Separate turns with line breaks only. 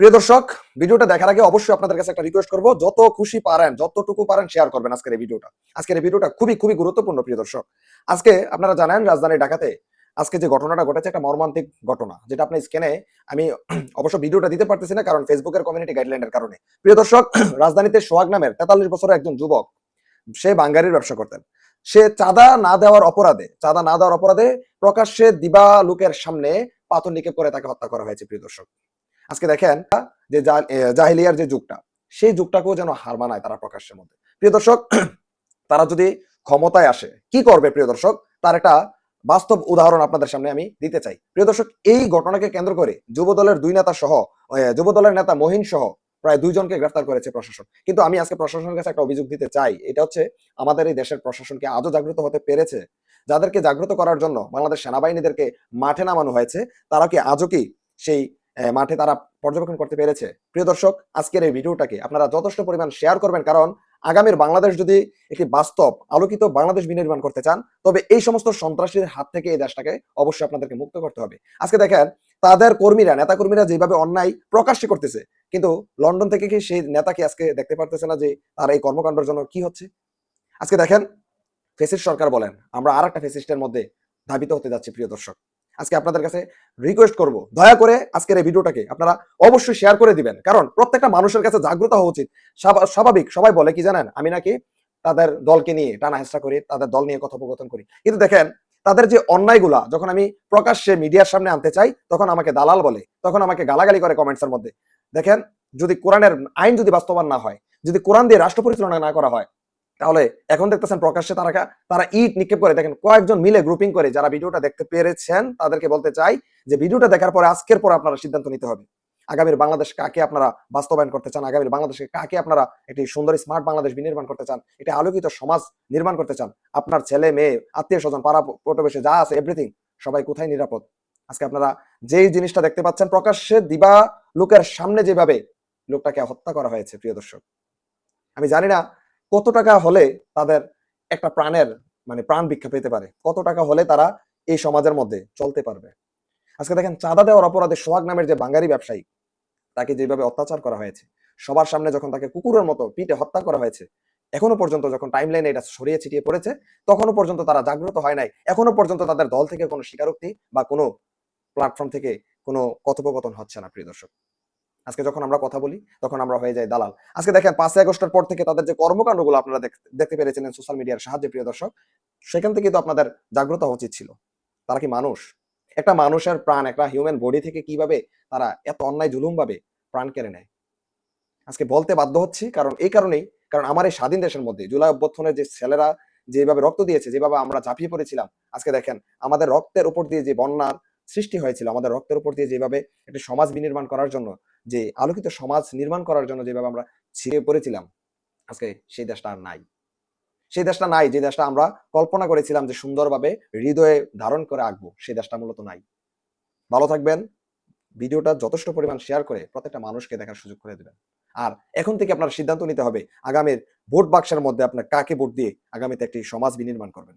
প্রিয় দর্শক, ভিডিওটা দেখার আগে অবশ্যই আপনাদের কাছে একটা রিকোয়েস্ট করব। যত খুশি পারেন, যতটুকু পারেন শেয়ার করবেন আজকের এই ভিডিওটা। আজকের এই ভিডিওটা খুবই খুবই গুরুত্বপূর্ণ, প্রিয় দর্শক। আজকে আপনারা জানেন, রাজধানী ঢাকাতে আজকে যে ঘটনাটা ঘটেছে একটা মর্মান্তিক ঘটনা, যেটা আপনি স্ক্যানে আমি অবশ্য ভিডিওটা দিতে পারতেছি না, কারণ ফেসবুকের কমিউনিটি গাইডলাইনের কারণে। প্রিয় দর্শক, রাজধানীতে সোহাগ নামের তেতাল্লিশ বছরের একজন যুবক, সে বাঙ্গারির ব্যবসা করতেন। সে চাঁদা না দেওয়ার অপরাধে, চাঁদা না দেওয়ার অপরাধে প্রকাশ্যে দিবা লোকের সামনে পাথর নিক্ষেপ করে তাকে হত্যা করা হয়েছে, প্রিয় দর্শক। আজকে দেখেন যে জাহিলিয়ার যে যুগটা, সেই যুগটাকেও যেন হার মানায় তারা প্রকাশ্যের মধ্যে। প্রিয় দর্শক, তারা যদি ক্ষমতায় আসে, কি করবে প্রিয় দর্শক? তার একটা বাস্তব উদাহরণ আপনাদের সামনে আমি দিতে চাই। প্রিয় দর্শক, এই ঘটনাকে কেন্দ্র করে যুব দলের দুই নেতা সহ যুব দলের নেতা মহিন সহ প্রায় দুইজনকে গ্রেফতার করেছে প্রশাসন। কিন্তু আমি আজকে প্রশাসনের কাছে একটা অভিযোগ দিতে চাই। এটা হচ্ছে, আমাদের এই দেশের প্রশাসনকে আজও জাগ্রত হতে পেরেছে। যাদেরকে জাগ্রত করার জন্য বাংলাদেশ সেনাবাহিনীদেরকে মাঠে নামানো হয়েছে, তারা কি আজও কি সেই মাঠে তারা পর্যবেক্ষণ করতে পেরেছে। প্রিয় দর্শক, আজকের এই ভিডিওটাকে আপনারা যথেষ্ট পরিমাণ শেয়ার করবেন কারণ আগামীর বাংলাদেশ যদি একটি বাস্তব, আলোকিত বাংলাদেশ বিনির্মাণ করতে চান, তবে এই সমস্ত সন্ত্রাসীর হাত থেকে এই দেশটাকে অবশ্যই আপনাদেরকে মুক্ত করতে হবে। আজকে দেখেন, তাদের কর্মীরা নেতা কর্মীরা যেভাবে অন্যায় প্রকাশ্যে করতেছে, কিন্তু লন্ডন থেকে কি সেই নেতাকে আজকে দেখতে পারতেছে না যে তার এই কর্মকাণ্ডের জন্য কি হচ্ছে? আজকে দেখেন, ফেসিস্ট সরকার বলেন, আমরা আর একটা ফেসিস্টের মধ্যে ধাবিত হতে যাচ্ছি, প্রিয় দর্শক। আজকে আপনাদের কাছে রিকোয়েস্ট করব। দয়া করে আজকের এই ভিডিওটাকে আপনারা অবশ্যই শেয়ার করে দিবেন। কারণ প্রত্যেকটা মানুষের কাছে জাগ্রত হওয়া উচিত। স্বাভাবিক, সবাই বলে কি জানেন? আমি নাকি তাদের দলকে নিয়ে টানা হেঁচড়া করি, তাদের দল নিয়ে কথোপকথন করি। কিন্তু দেখেন, তাদের যে অন্যায়গুলা, যখন আমি প্রকাশ্যে মিডিয়ার সামনে আনতে চাই, তখন আমাকে দালাল বলে, তখন আমাকে গালাগালি করে কমেন্টস এর মধ্যে। দেখেন, যদি কোরআনের আইন যদি বাস্তবায়ন না হয়, যদি কোরআন দিয়ে রাষ্ট্র পরিচালনা না করা হয় তাহলে এখন দেখতেছেন প্রকাশ্যে তারা তারা ইট নিক্ষেপ করে। দেখেন কয়েকজন মিলে গ্রুপিং করে যারা ভিডিওটা দেখতে পেরেছেন, তাদেরকে বলতে চাই যে ভিডিওটা দেখার পরে আজকের পর আপনারা সিদ্ধান্ত নিতে হবে। আগামীর বাংলাদেশ কাকে আপনারা বাস্তবায়ন করতে চান? আগামীর বাংলাদেশকে কাকে আপনারা একটি সুন্দর স্মার্ট বাংলাদেশ বিনির্মাণ করতে চান? একটি আলোকিত সমাজ নির্মাণ করতে চান? আপনার ছেলে, মেয়ে, আত্মীয় স্বজন, পাড়া প্রতিবেশী, যা আছে এভরিথিং সবাই কোথায় নিরাপদ? আজকে আপনারা যেই জিনিসটা দেখতে পাচ্ছেন প্রকাশ্যে, দিবা লোকের সামনে যেভাবে লোকটাকে হত্যা করা হয়েছে, প্রিয় দর্শক। আমি জানি না কত টাকা হলে তাদের একটা প্রাণের মানে প্রাণ ভিক্ষা পেতে পারে? কত টাকা হলে তারা এই সমাজের মধ্যে চলতে পারবে? আজকে দেখেন চাঁদা দেওয়ার অপরাধে সোহাগ নামের যে বাঙালি ব্যবসায়ী, তাকে যেভাবে অত্যাচার করা হয়েছে, সবার সামনে যখন তাকে কুকুরের মতো পিটে হত্যা করা হয়েছে, এখনও পর্যন্ত যখন টাইম লাইনে এটা ছড়িয়ে ছিটিয়ে পড়েছে তখনও পর্যন্ত তারা জাগ্রত হয় নাই। এখনও পর্যন্ত তাদের দল থেকে কোনো স্বীকারোক্তি বা কোনো প্ল্যাটফর্ম থেকে কোনো কথোপকথন হচ্ছে না, প্রিয় দর্শক। আজকে যখন আমরা কথা বলি, তখন আমরা হয়ে যাই দালাল। আজকে দেখেন, পাঁচই আগস্টের পর থেকে তাদের যে কর্মকাণ্ডগুলো আপনারা দেখতে পেরেছিলেন সোশ্যাল মিডিয়ার সাহায্যে, প্রিয় দর্শক, সেখান থেকে তো আপনাদের জাগ্রত হওয়া উচিত ছিল। তারা কি মানুষ? একটা মানুষের প্রাণ, একটা হিউম্যান বডি থেকে কীভাবে তারা এত অন্যায় জুলুম ভাবে প্রাণ কেড়ে নেয়? আজকে বলতে বাধ্য হচ্ছি, কারণ এই কারণেই, কারণ আমার এই স্বাধীন দেশের মধ্যে, জুলাই অভ্যর্থনের যে ছেলেরা যেভাবে রক্ত দিয়েছে, যেভাবে আমরা ঝাঁপিয়ে পড়েছিলাম, আজকে দেখেন, আমাদের রক্তের উপর দিয়ে যে বন্যার সৃষ্টি হয়েছিল, আমাদের রক্তের উপর দিয়ে যেভাবে একটি সমাজ বিনির্মাণ করার জন্য যে আলোকিত সমাজ নির্মাণ করার জন্য যেভাবে আমরা ছিঁড়ে পড়েছিলাম, আজকে সেই দেশটা আর নাই। সেই দেশটা নাই, যে দেশটা আমরা কল্পনা করেছিলাম যে সুন্দরভাবে হৃদয়ে ধারণ করে আঁকবো, সেই দেশটা মূলত নাই। ভালো থাকবেন, ভিডিওটা যথেষ্ট পরিমাণ শেয়ার করে প্রত্যেকটা মানুষকে দেখার সুযোগ করে দেবেন। আর এখন থেকে আপনার সিদ্ধান্ত নিতে হবে, আগামীর ভোট বাক্সের মধ্যে আপনার কাকে ভোট দিয়ে আগামীতে একটি সমাজ বিনির্মাণ করবেন।